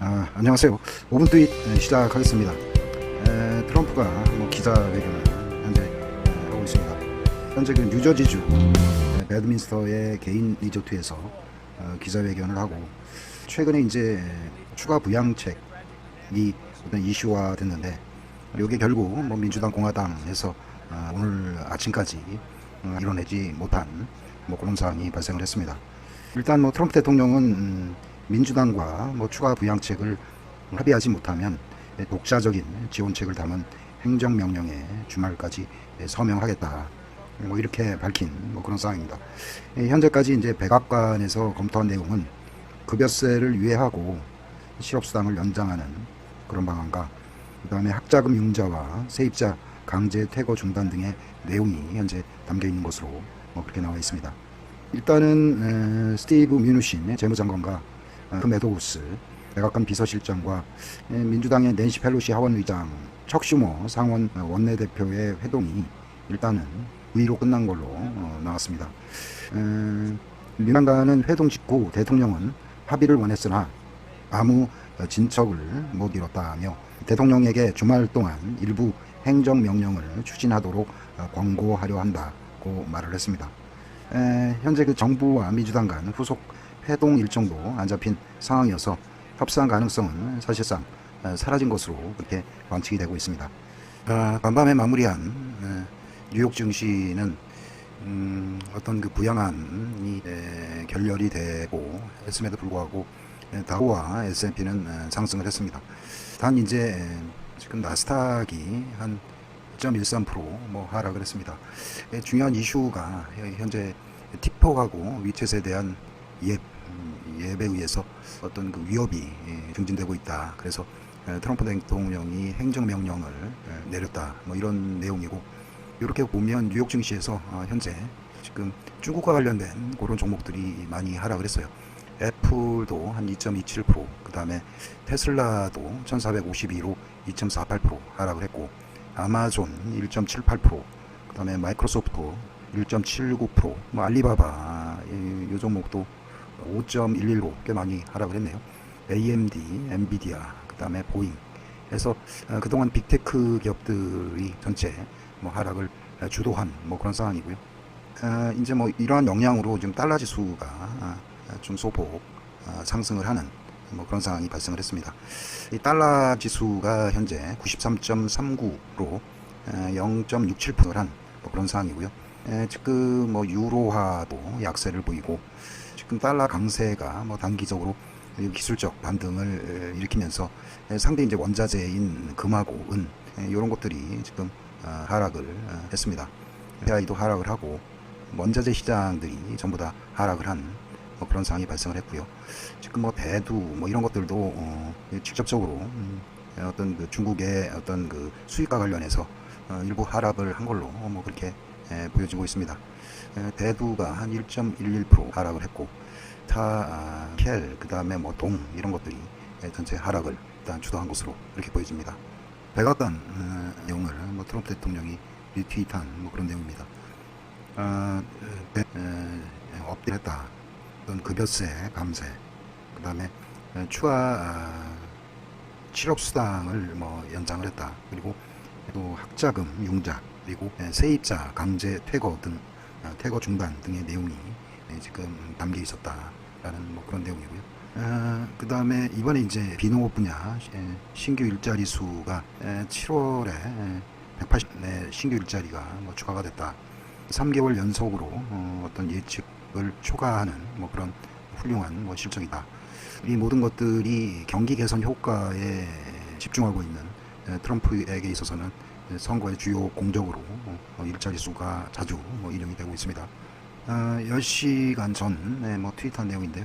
아, 안녕하세요. 5분 트윗 에, 시작하겠습니다. 에, 트럼프가 뭐 기자회견을 현재 에, 하고 있습니다. 현재 그 뉴저지주 에, 배드민스터의 개인 리조트에서 어, 기자회견을 하고 최근에 이제 추가 부양책이 어떤 이슈화 됐는데 이게 결국 뭐 민주당 공화당에서 어, 오늘 아침까지 어, 이뤄내지 못한 뭐 그런 사안이 발생을 했습니다. 일단 뭐 트럼프 대통령은 음, 민주당과 뭐 추가 부양책을 합의하지 못하면 독자적인 지원책을 담은 행정명령에 주말까지 서명하겠다. 뭐 이렇게 밝힌 뭐 그런 상황입니다. 예, 현재까지 이제 백악관에서 검토한 내용은 급여세를 유예하고 실업수당을 연장하는 그런 방안과 그다음에 학자금 융자와 세입자 강제 퇴거 중단 등의 내용이 현재 담겨 있는 것으로 뭐 그렇게 나와 있습니다. 일단은 에, 스티브 미누신 재무장관과 메도우스 백악관 비서실장과 에, 민주당의 낸시 펠로시 하원의장 척 슈머 상원 원내대표의 회동이 일단은 의로 끝난 걸로 어, 나왔습니다. 에, 민주당과는 회동 직후 대통령은 합의를 원했으나 아무 어, 진척을 못 이뤘다며 대통령에게 주말 동안 일부 행정명령을 추진하도록 어, 권고하려 한다고 말을 했습니다. 에, 현재 그 정부와 민주당 간 후속 회동 일정도 안 잡힌 상황이어서 협상 가능성은 사실상 에, 사라진 것으로 그렇게 관측이 되고 있습니다. 아, 간밤에 마무리한 에, 뉴욕 증시는 음, 어떤 그 부양안이 에, 결렬이 되고 했음에도 불구하고 에, 다우와 S&P는 상승을 했습니다. 단 이제 에, 지금 나스닥이 한 1.13%뭐 하락을 했습니다. 예, 중요한 이슈가 현재 틱톡하고 위챗에 대한 예, 음, 예배에 의해서 어떤 그 위협이 예, 증진되고 있다. 그래서 에, 트럼프 대통령이 행정명령을 에, 내렸다. 뭐 이런 내용이고 이렇게 보면 뉴욕 증시에서 어, 현재 지금 중국과 관련된 그런 종목들이 많이 하락을 했어요. 애플도 한 2.27%, 그 다음에 테슬라도 1452로 2.48% 하락을 했고, 아마존 1.78%, 그 다음에 마이크로소프트 1.79%, 뭐 알리바바 이, 이 종목도 5.11로 꽤 많이 하락을 했네요. AMD, 엔비디아, 그 다음에 보잉. 해서 어, 그동안 빅테크 기업들이 전체 뭐 하락을 주도한 뭐 그런 상황이고요. 어, 이제 뭐 이러한 영향으로 지금 달러 지수가 아, 좀 소폭 아, 상승을 하는 뭐 그런 상황이 발생을 했습니다. 이 달러 지수가 현재 93.39로 0.67%를 한 뭐 그런 상황이고요. 에, 지금 뭐 유로화도 약세를 보이고 지금 달러 강세가 뭐 단기적으로 이 기술적 반등을 에, 일으키면서 에, 상대 이제 원자재인 금하고 은 에, 이런 것들이 지금 아, 하락을 어, 했습니다. PI도 하락을 하고 원자재 시장들이 전부 다 하락을 한 뭐 그런 상황이 발생을 했고요. 지금 뭐 배두 뭐 이런 것들도 어, 직접적으로 음, 어떤 그 중국의 어떤 그 수익과 관련해서 어, 일부 하락을 한 걸로 뭐 그렇게 에, 보여지고 있습니다. 에, 대두가 한 1.11% 하락을 했고 타, 켈, 그 다음에 뭐 동 이런 것들이 에, 전체 하락을 일단 주도한 것으로 이렇게 보여집니다. 백악관 어, 내용을 뭐 트럼프 대통령이 리트윗한 뭐 그런 내용입니다. 어, 배, 에, 업데이트했다. 어떤 급여세 감세, 그 다음에 추가 아, 실업 수당을 뭐 연장을 했다. 그리고 또 학자금 융자 그리고 세입자 강제 퇴거 등 아, 퇴거 중단 등의 내용이 지금 담겨 있었다라는 뭐 그런 내용이고요. 아, 그 다음에 이번에 이제 비농업 분야 신규 일자리 수가 7월에 180 신규 일자리가 뭐 추가가 됐다. 3개월 연속으로 어, 어떤 예측을 초과하는 뭐 그런 훌륭한 뭐 실적이다. 이 모든 것들이 경기 개선 효과에 집중하고 있는 에, 트럼프에게 있어서는 선거의 주요 공적으로 어, 일자리 수가 자주 뭐 인용이 되고 있습니다. 아, 10시간 전에 뭐 트윗한 내용인데요.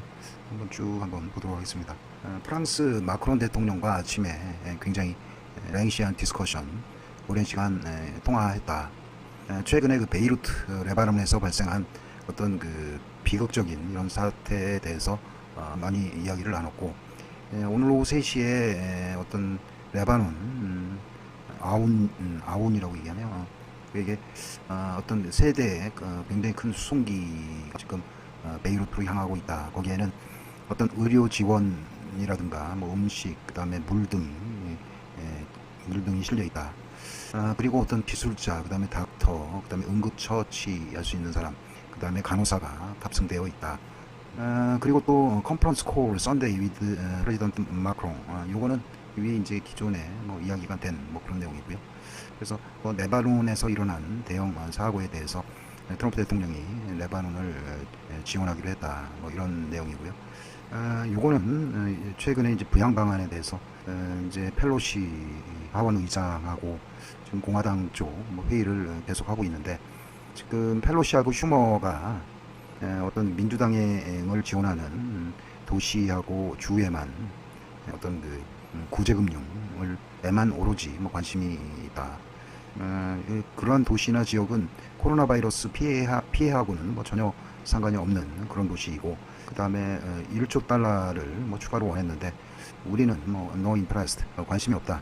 한번 쭉 한번 보도록 하겠습니다. 아, 프랑스 마크론 대통령과 아침에 에, 굉장히 랭시한 디스커션 오랜 시간 에, 통화했다. 에, 최근에 그 베이루트 레바논에서 발생한 어떤 그 비극적인 이런 사태에 대해서 어, 많이 이야기를 나눴고 에, 오늘 오후 3시에 에, 어떤 레바논 음, 아운 음, 아운이라고 얘기하네요. 어, 이게 어, 어떤 세대의 그 굉장히 큰 수송기가 지금 어, 베이루트로 향하고 있다. 거기에는 어떤 의료 지원 비만이라든가 뭐 음식 그다음에 물 등 예, 물 등이 실려 있다. 아, 그리고 어떤 기술자, 그다음에 닥터, 그다음에 응급처치 할 수 있는 사람, 그다음에 간호사가 탑승되어 있다. 아, 그리고 또 컨퍼런스 콜 썬데이 위드 프레지던트 마크롱. 아, 요거는 위에 이제 기존에 뭐 이야기가 된 뭐 그런 내용이고요. 그래서 뭐 레바논에서 일어난 대형 사고에 대해서 트럼프 대통령이 레바논을 에, 지원하기로 했다. 뭐 이런 내용이고요. 아, 요거는 어, 최근에 이제 부양 방안에 대해서 어, 이제 펠로시 하원 의장하고 지금 공화당 쪽뭐 회의를 계속하고 있는데 지금 펠로시하고 슈머가 에, 어떤 민주당을 지원하는 음, 도시하고 주에만 어떤 그 음, 구제금융을 에만 오로지 뭐 관심이 있다. 어, 그- 그러한 도시나 지역은 코로나 바이러스 피해하, 피해하고는 뭐 전혀 상관이 없는 그런 도시이고 그 다음에 1조 달러를 뭐 추가로 원했는데 우리는 뭐 no interest 어, 관심이 없다.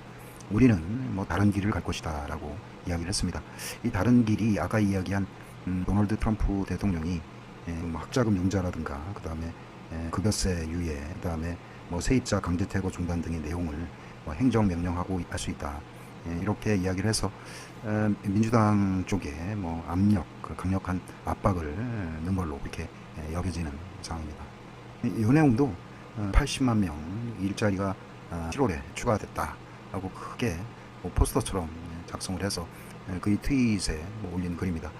우리는 뭐 다른 길을 갈 것이다라고 이야기를 했습니다. 이 다른 길이 아까 이야기한 음, 도널드 트럼프 대통령이 예, 뭐 학자금 융자라든가 그 다음에 급여세 유예, 그 다음에 뭐 세입자 강제 퇴거 중단 등의 내용을 뭐 행정 명령하고 할 수 있다. 예, 이렇게 이야기를 해서 어, 민주당 쪽에 뭐 압력, 그 강력한 압박을 넣은 걸로 이렇게 예, 여겨지는 상황입니다. 이, 이 내용도 어, 80만 명 일자리가 어, 7월에 추가됐다라고 크게 뭐 포스터처럼 작성을 해서 예, 그이 트윗에 뭐 올린 글입니다.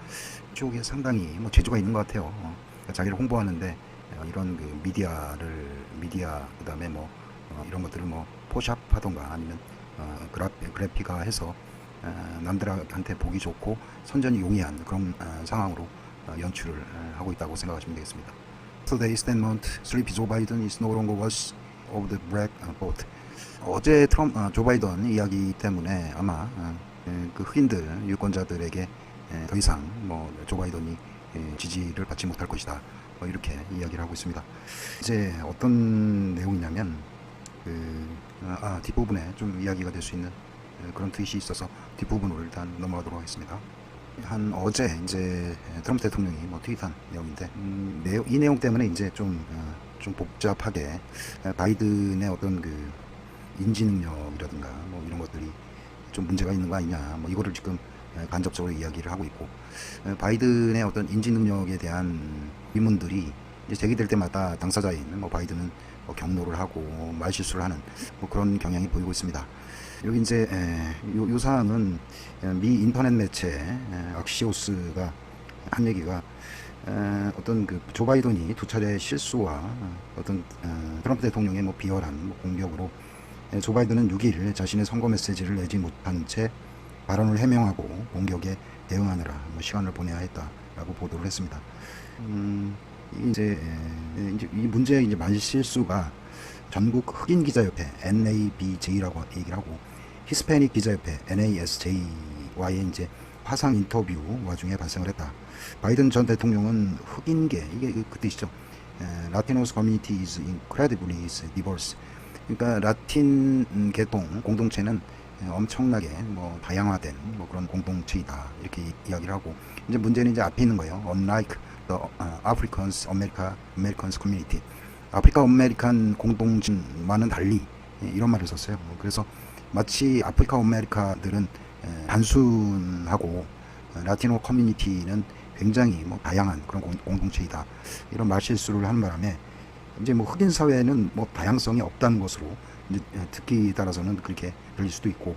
이쪽에 상당히 뭐 재주가 있는 것 같아요. 어, 자기를 홍보하는데 어, 이런 그 미디어를 미디어 그다음에 뭐 어, 이런 것들을 뭐 포샵 하던가 아니면 어, 그래피가해서 어, 남들한테 보기 좋고 선전이 용이한 그런 어, 상황으로 어, 연출을 어, 하고 있다고 생각하시면 되겠습니다. Today's statement, sleepy Joe Biden is no longer worth of the black vote. 어제 트럼 어, 조 바이든 이야기 때문에 아마 어, 에, 그 흑인들 유권자들에게 에, 더 이상 뭐 조 바이든이 에, 지지를 받지 못할 것이다. 뭐 이렇게 이야기를 하고 있습니다. 이제 어떤 내용이냐면 그 아, 아, 뒷부분에 좀 이야기가 될 수 있는 에, 그런 트윗이 있어서 뒷부분으로 일단 넘어가도록 하겠습니다. 한 어제 이제 트럼프 대통령이 뭐 트윗한 내용인데 음, 내용, 이 내용 때문에 이제 좀, 어, 좀 복잡하게 에, 바이든의 어떤 그 인지 능력이라든가 뭐 이런 것들이 좀 문제가 있는 거 아니냐 뭐 이거를 지금 에, 간접적으로 이야기를 하고 있고 에, 바이든의 어떤 인지 능력에 대한 의문들이 제기될 때마다 당사자인 뭐 바이든은 뭐 경로를 하고 말실수를 하는 뭐 그런 경향이 보이고 있습니다. 여기 이제 에, 요, 요 사안은 에, 미 인터넷 매체 에, 악시오스가 한 얘기가 에, 어떤 그 조 바이든이 두 차례 실수와 어떤 어, 트럼프 대통령의 뭐 비열한 뭐 공격으로 에, 조 바이든은 6일 자신의 선거 메시지를 내지 못한 채 발언을 해명하고 공격에 대응하느라 뭐 시간을 보내야 했다라고 보도를 했습니다. 음, 이제 에, 이제 이 문제의 이제 만실수가 전국 흑인 기자협회 NABJ라고 얘기를 하고 히스패닉 기자협회 NASJ와의 이제 화상 인터뷰 와중에 발생을 했다. 바이든 전 대통령은 흑인계 이게 그- 그 뜻이죠. 에, Latinos community is incredibly diverse. 그러니까 라틴 음, 계통 공동체는 에, 엄청나게 뭐 다양화된 뭐 그런 공동체이다 이렇게 이- 이야기를 하고 이제 문제는 이제 앞에 있는 거예요. Unlike the uh, Africans America Americans community. 아프리카 아메리칸 공동체와는 달리 예, 이런 말을 썼어요. 그래서 마치 아프리카 아메리카들은 에, 단순하고 어, 라티노 커뮤니티는 굉장히 뭐 다양한 그런 공, 공동체이다. 이런 말실수를 하는 바람에 이제 뭐 흑인 사회는 뭐 다양성이 없다는 것으로 듣기 따라서는 그렇게 들릴 수도 있고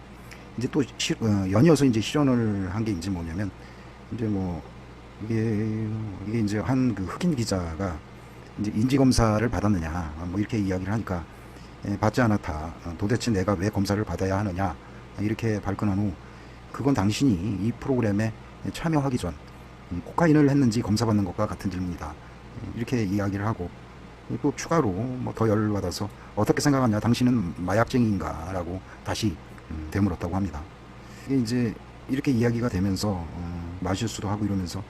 이제 또 시, 어, 연이어서 이제 실현을 한 게 이제 뭐냐면 이제 뭐 이게 이게 이제 한 그 흑인 기자가 이제 인지 검사를 받았느냐 뭐 이렇게 이야기를 하니까 예, 받지 않았다. 어, 도대체 내가 왜 검사를 받아야 하느냐 이렇게 발끈한 후 그건 당신이 이 프로그램에 참여하기 전 음, 코카인을 했는지 검사받는 것과 같은 질문이다. 예, 이렇게 이야기를 하고 또 추가로 뭐 더 열받아서 어떻게 생각하냐 당신은 마약쟁이인가 라고 다시 음, 되물었다고 합니다. 이게 이제 이렇게 이야기가 되면서 어, 마실수도 하고 이러면서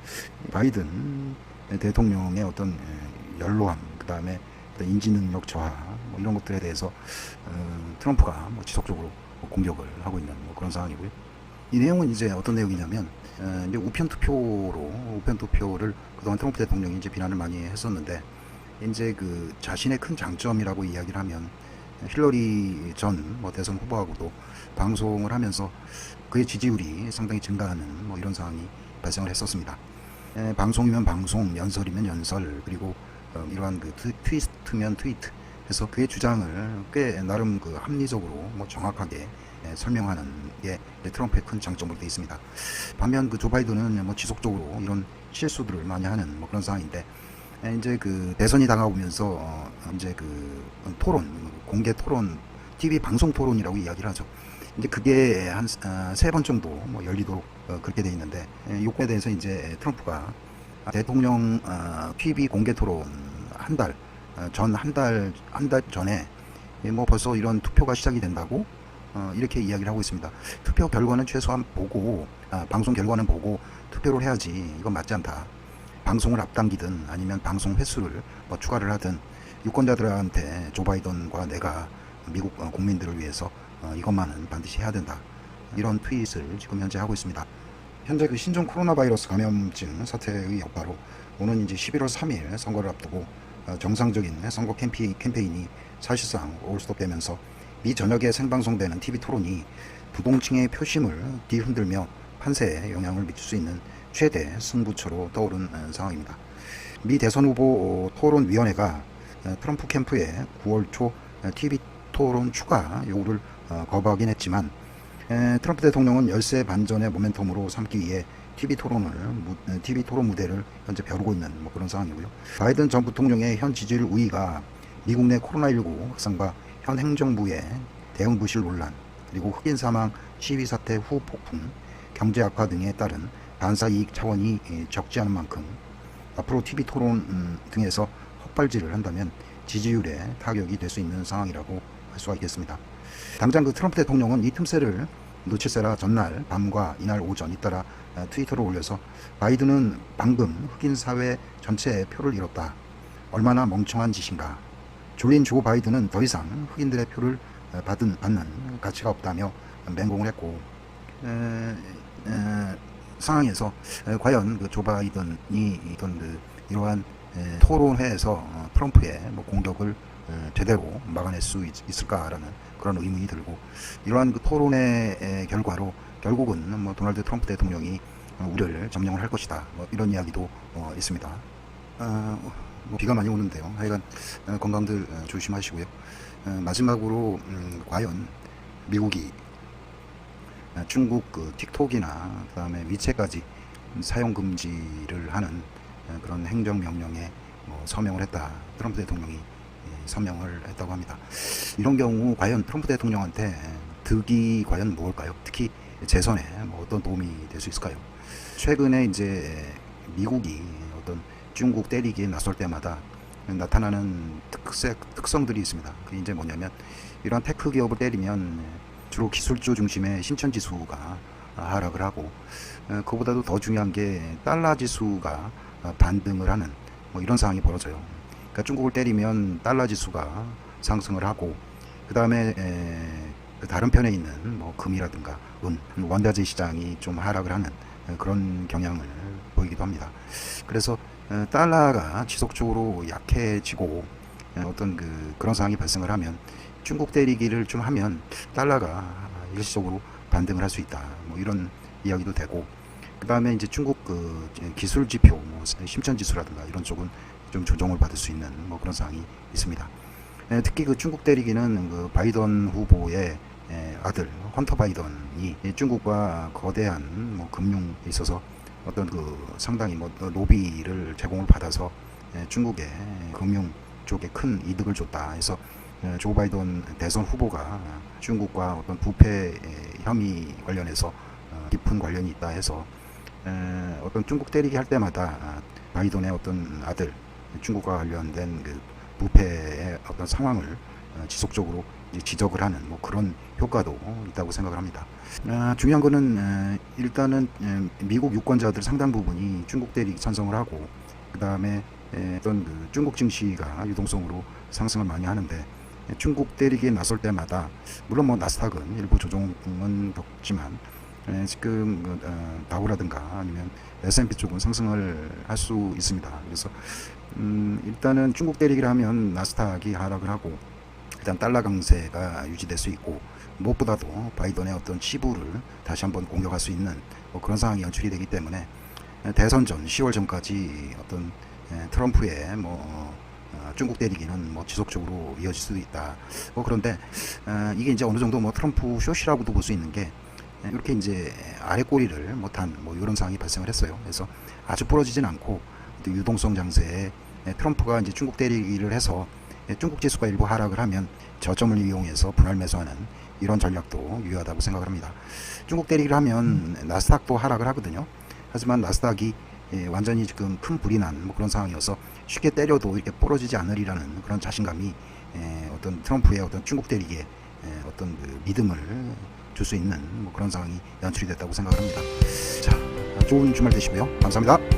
바이든 대통령의 어떤 에, 연로함 그 다음에 인지능력 저하 뭐 이런 것들에 대해서 어, 트럼프가 뭐 지속적으로 뭐 공격을 하고 있는 뭐 그런 상황이고요. 이 내용은 이제 어떤 내용이냐면 어, 이제 우편 투표로 우편 투표를 그동안 트럼프 대통령이 이제 비난을 많이 했었는데 이제 그 자신의 큰 장점이라고 이야기를 하면 힐러리 전 뭐 대선 후보하고도 방송을 하면서 그의 지지율이 상당히 증가하는 뭐 이런 상황이 발생을 했었습니다. 에, 방송이면 방송, 연설이면 연설, 그리고 어, 이러한 그 트, 트위스트면 트위트 해서 그의 주장을 꽤 나름 그 합리적으로 뭐 정확하게 에, 설명하는 게 트럼프의 큰 장점으로 되어 있습니다. 반면 그 조 바이든은 뭐 지속적으로 이런 실수들을 많이 하는 뭐 그런 상황인데 에, 이제 그 대선이 다가오면서 어, 이제 그 토론 공개 토론 TV 방송 토론이라고 이야기를 하죠. 이제 그게 한 세번 정도 뭐 열리도록 어, 그렇게 돼 있는데 에, 요건에 대해서 이제 트럼프가 대통령 어, TV 공개 토론 한 달 전 한 달 한 달 전에 예, 뭐 벌써 이런 투표가 시작이 된다고 어, 이렇게 이야기를 하고 있습니다. 투표 결과는 최소한 보고 아, 방송 결과는 보고 투표를 해야지 이건 맞지 않다. 방송을 앞당기든 아니면 방송 횟수를 뭐 추가를 하든 유권자들한테 조 바이든과 내가 미국 어, 국민들을 위해서 어, 이것만은 반드시 해야 된다. 이런 트윗을 지금 현재 하고 있습니다. 현재 그 신종 코로나 바이러스 감염증 사태의 여파로 오는 이제 11월 3일 선거를 앞두고 어, 정상적인 선거 캠페인, 캠페인이 사실상 올스톱되면서 미 전역에 생방송되는 TV 토론이 부동층의 표심을 뒤흔들며 판세에 영향을 미칠 수 있는 최대 승부처로 떠오른 어, 상황입니다. 미 대선 후보 어, 토론위원회가 어, 트럼프 캠프의 9월 초 어, TV 토론 추가 요구를 어, 거부하긴 했지만 에, 트럼프 대통령은 열세 반전의 모멘텀으로 삼기 위해 TV 토론을 TV 토론 무대를 현재 벼르고 있는 뭐 그런 상황이고요. 바이든 전 부통령의 현 지지율 우위가 미국 내 코로나19 확산과 현 행정부의 대응 부실 논란 그리고 흑인 사망 시위 사태 후 폭풍 경제 악화 등에 따른 반사 이익 차원이 에, 적지 않은 만큼 앞으로 TV 토론 음, 등에서 헛발질을 한다면 지지율에 타격이 될 수 있는 상황이라고 할 수가 있겠습니다. 당장 그 트럼프 대통령은 이 틈새를 놓칠세라 전날 밤과 이날 오전 잇따라 어, 트위터를 올려서 바이든은 방금 흑인 사회 전체의 표를 잃었다. 얼마나 멍청한 짓인가. 졸린 조 바이든은 더 이상 흑인들의 표를 어, 받은, 받는 가치가 없다며 맹공을 했고 에, 에, 상황에서 에, 과연 그 조 바이든이 이런 그 이러한 에, 토론회에서 어, 트럼프의 뭐 공격을 에, 제대로 막아낼 수 있, 있을까라는 그런 의문이 들고 이러한 그 토론의 에, 결과로 결국은 뭐 도널드 트럼프 대통령이 어, 우려를 점령을 할 것이다. 뭐 이런 이야기도 어, 있습니다. 어, 뭐 비가 많이 오는데요. 하여간 어, 건강들 어, 조심하시고요. 어, 마지막으로 음, 과연 미국이 어, 중국 그 틱톡이나 그다음에 위챗까지 사용 금지를 하는 어, 그런 행정 명령에 뭐 서명을 했다. 트럼프 대통령이 예, 서명을 했다고 합니다. 이런 경우 과연 트럼프 대통령한테 득이 과연 무엇일까요? 특히 재선에 뭐 어떤 도움이 될 수 있을까요? 최근에 이제 미국이 어떤 중국 때리기에 나설 때마다 나타나는 특색, 특성들이 있습니다. 그게 이제 뭐냐면 이러한 테크 기업을 때리면 주로 기술주 중심의 신천 지수가 하락을 하고 어, 그보다도 더 중요한 게 달러 지수가 어, 반등을 하는 뭐 이런 상황이 벌어져요. 그러니까 중국을 때리면 달러 지수가 상승을 하고 그 다음에 다른 편에 있는 뭐 금이라든가 은 원자재 시장이 좀 하락을 하는 어, 그런 경향을 보이기도 합니다. 그래서 어, 달러가 지속적으로 약해지고 어, 어떤 그 그런 상황이 발생을 하면 중국 때리기를 좀 하면 달러가 일시적으로 반등을 할 수 있다. 뭐 이런 이야기도 되고 그 다음에 이제 중국 그 기술 지표, 뭐 심천 지수라든가 이런 쪽은 좀 조정을 받을 수 있는 뭐 그런 상황이 있습니다. 에, 특히 그 중국 때리기는 그 바이든 후보의 에, 아들 헌터 바이든이 이 중국과 거대한 뭐 금융에 있어서 어떤 그 상당히 뭐 로비를 제공을 받아서 에, 중국의 금융 쪽에 큰 이득을 줬다 해서 에, 조 바이든 대선 후보가 중국과 어떤 부패 에, 혐의 관련해서 어, 깊은 관련이 있다 해서 에, 어떤 중국 때리기 할 때마다 아, 바이든의 어떤 아들 중국과 관련된 그 부패의 어떤 상황을 어, 지속적으로 지적을 하는 뭐 그런 효과도 있다고 생각을 합니다. 아, 중요한 거는 에, 일단은 에, 미국 유권자들 상당 부분이 중국 대리 찬성을 하고 그 다음에 어떤 그 중국 증시가 유동성으로 상승을 많이 하는데 에, 중국 때리기에 나설 때마다 물론 뭐 나스닥은 일부 조정은 겪지만 에, 지금 그, 어, 다우라든가 아니면 S&P 쪽은 상승을 할 수 있습니다. 그래서 음, 일단은 중국 때리기를 하면 나스닥이 하락을 하고 일단 달러 강세가 유지될 수 있고 무엇보다도 바이든의 어떤 치부를 다시 한번 공격할 수 있는 뭐 그런 상황이 연출이 되기 때문에 대선 전 10월 전까지 어떤 에, 트럼프의 뭐 어, 중국 때리기는 뭐 지속적으로 이어질 수도 있다. 뭐 그런데 어, 이게 이제 어느 정도 뭐 트럼프 쇼시라고도 볼 수 있는 게 에, 이렇게 이제 아래 꼬리를 못한 뭐 이런 상황이 발생을 했어요. 그래서 아주 부러지진 않고 또 유동성 장세에 에, 트럼프가 이제 중국 때리기를 해서 에, 중국 지수가 일부 하락을 하면 저점을 이용해서 분할 매수하는 이런 전략도 유효하다고 생각을 합니다. 중국 때리기를 하면 나스닥도 하락을 하거든요. 하지만 나스닥이 예, 완전히 지금 큰 불이 난 뭐 그런 상황이어서 쉽게 때려도 이렇게 부러지지 않으리라는 그런 자신감이 예, 어떤 트럼프의 어떤 중국 때리기에 예, 어떤 그 믿음을 줄 수 있는 뭐 그런 상황이 연출이 됐다고 생각합니다. 자, 좋은 주말 되시고요. 감사합니다.